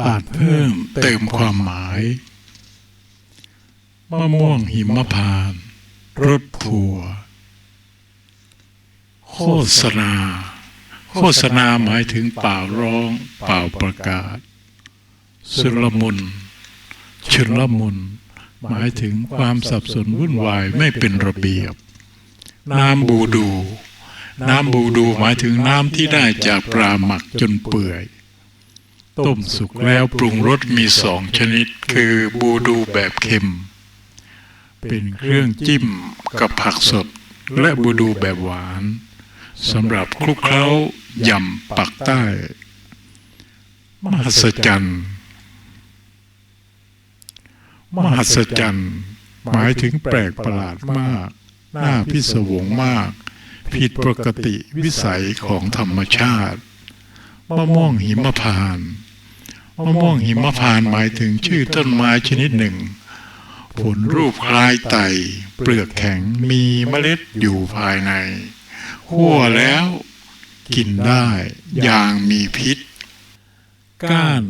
อาจเพิ่มเติมความหมายมะม่วงหิมพานรถทัว โฆษณา โฆษณาหมายถึงเป่าร้องเป่าประกาศ สุลมุนชุลมุนหมายถึงความสับสนวุ่นวายไม่เป็นระเบียบ น้ำบูดู น้ำบูดูหมายถึงน้ำที่ได้จากปลาหมักจนเปื่อย ต้มสุกแล้วปรุงรสมีสองชนิด คือบูดูแบบเค็ม เป็นเครื่องจิ้มกับผักสด และบูดูแบบหวานสำหรับคลุกเคล้ายำปักใต้ มหัศจรรย์มหัศจรรย์หมายถึงแปลกประหลาดมาก น่าพิศวงมาก ผิดปกติวิสัยของธรรมชาติมะม่วงหิมพานต์ มะม่วงหิมพานหมายถึงชื่อต้นไม้ชนิดหนึ่ง ผลรูปคล้ายไต เปลือกแข็งมีเมล็ดอยู่ภายในคั่วแล้วกินได้อย่างมีพิษ ก้าน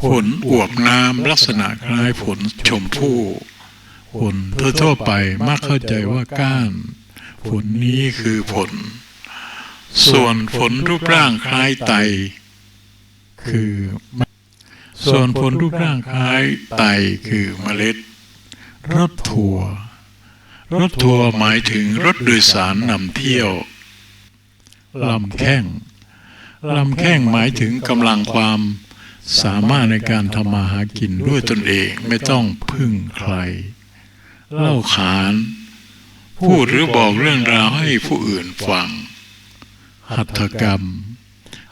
ผลอวบน้ำลักษณะคล้ายผลชมพู่ผลทั่วไปมักเข้าใจว่าก้าน ผลนี้คือผล ส่วนผลรูปร่างคล้ายไต คือส่วนผลรูปร่างคล้ายไตคือเมล็ด รถทัวร์รถทัวร์หมายถึงรถโดยสารนำเที่ยวลำแข้งลำแข้งหมายถึงกำลังความสามารถในการทำมาหากินด้วยตนเองไม่ต้องพึ่งใคร เล่าขาน พูดหรือบอกเรื่องราวให้ผู้อื่นฟัง หัตถกรรม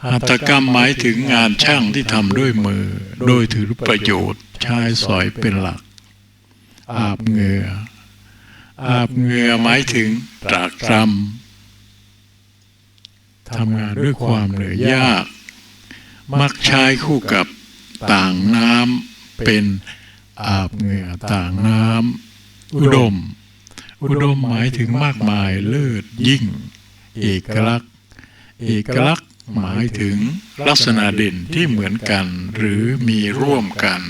หัตถกรรมหมายถึงงานช่างที่ทำด้วยมือ โดยถือประโยชน์ใช้สอยเป็นหลัก อาบเหงื่ออาบเหงื่อหมายถึงตรากตรำทำงานด้วยความเหนื่อยยาก มักใช้คู่กับต่างน้ำเป็นอาบเหงื่อต่างน้ำอุดม อุดมหมายถึงมากมายเลิศยิ่ง เอกลักษณ์ เอกลักษณ์ หมายถึงลักษณะเด่นที่เหมือนกันหรือมีร่วมกัน